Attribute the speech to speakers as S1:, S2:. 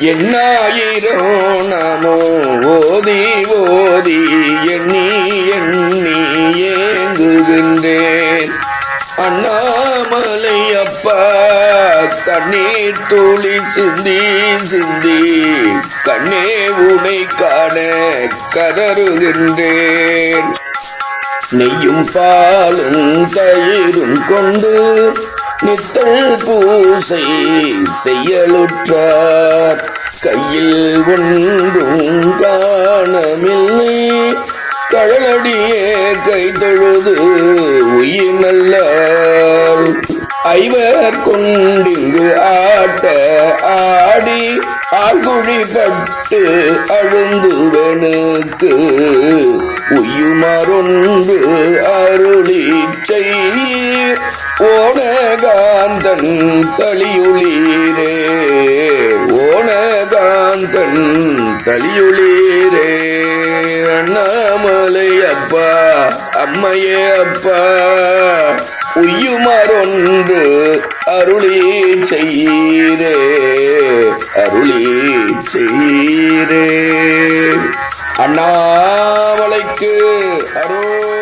S1: எண்ணாயிரம் நமோ ஓதி ஓதி எண்ணி எண்ணி ஏங்குகின்றேன். அண்ணாமலை அப்பா தண்ணீர் துளி சிந்தி சிந்தி கண்ணே உனை காண கதறுகின்றேன். நெய்யும் பாலும் தயிரும் கொண்டு நித்தல் பூசை செய்யலுற்றார். கையில் ஒன்றும் காணமில்லை. கடலடியே கை தொழுது உயிர் நல்ல ஐவர் கொண்டிங்கு ஆட்ட ஆடி ஆழ்குழிப்பட்டு அழுந்துவனுக்கு உயுமருண்டு அருளி செய் ஓனகாந்தன் தளியுளீரே. ஓனகாந்தன் தளியுளீரே. அண்ணாமலை அப்பா அம்மையே அப்பா. உயுமருண்டு அருளி செய்யீரே அருளி செய்யீரே அண்ணா Hare